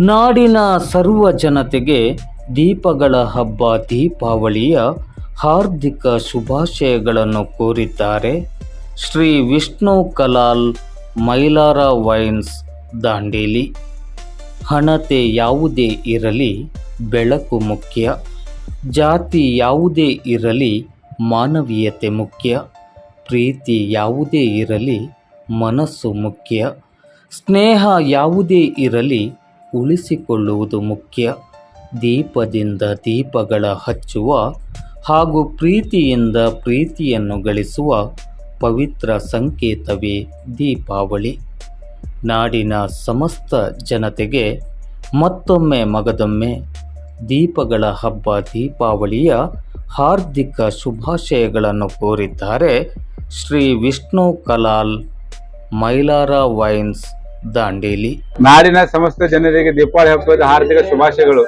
ನಾಡಿನ ಸರ್ವ ಜನತೆಗೆ ದೀಪಗಳ ಹಬ್ಬ, ದೀಪಾವಳಿಯ ಹಾರ್ದಿಕ ಶುಭಾಶಯಗಳನ್ನು ಕೋರಿದ್ದಾರೆ ಶ್ರೀ ವಿಷ್ಣು ಕಲಾಲ್ ಮೈಲಾರ ವೈನ್ಸ್ ದಾಂಡೇಲಿ. ಹಣತೆ ಯಾವುದೇ ಇರಲಿ, ಬೆಳಕು ಮುಖ್ಯ. ಜಾತಿ ಯಾವುದೇ ಇರಲಿ, ಮಾನವೀಯತೆ ಮುಖ್ಯ. ಪ್ರೀತಿ ಯಾವುದೇ ಇರಲಿ, ಮನಸ್ಸು ಮುಖ್ಯ. ಸ್ನೇಹ ಯಾವುದೇ ಇರಲಿ ಉಳಿಸಿಕೊಳ್ಳುವುದು ಮುಖ್ಯ. ದೀಪದಿಂದ ದೀಪಗಳ ಹಚ್ಚುವ ಹಾಗೂ ಪ್ರೀತಿಯಿಂದ ಪ್ರೀತಿಯನ್ನು ಗಳಿಸುವ ಪವಿತ್ರ ಸಂಕೇತವೇ ದೀಪಾವಳಿ. ನಾಡಿನ ಸಮಸ್ತ ಜನತೆಗೆ ಮತ್ತೊಮ್ಮೆ ಮಗದೊಮ್ಮೆ ದೀಪಗಳ ಹಬ್ಬ ದೀಪಾವಳಿಯ ಹಾರ್ದಿಕ ಶುಭಾಶಯಗಳನ್ನು ಕೋರಿದ್ದಾರೆ ಶ್ರೀ ವಿಷ್ಣು ಕಲಾಲ್ ಮೈಲಾರ ವೈನ್ಸ್. ದಾಂಡೇಲಿ ನಾಡಿನ ಸಮಸ್ತ ಜನರಿಗೆ ದೀಪಾವಳಿ ಹಬ್ಬದ ಹಾರ್ದಿಕ ಶುಭಾಶಯಗಳು.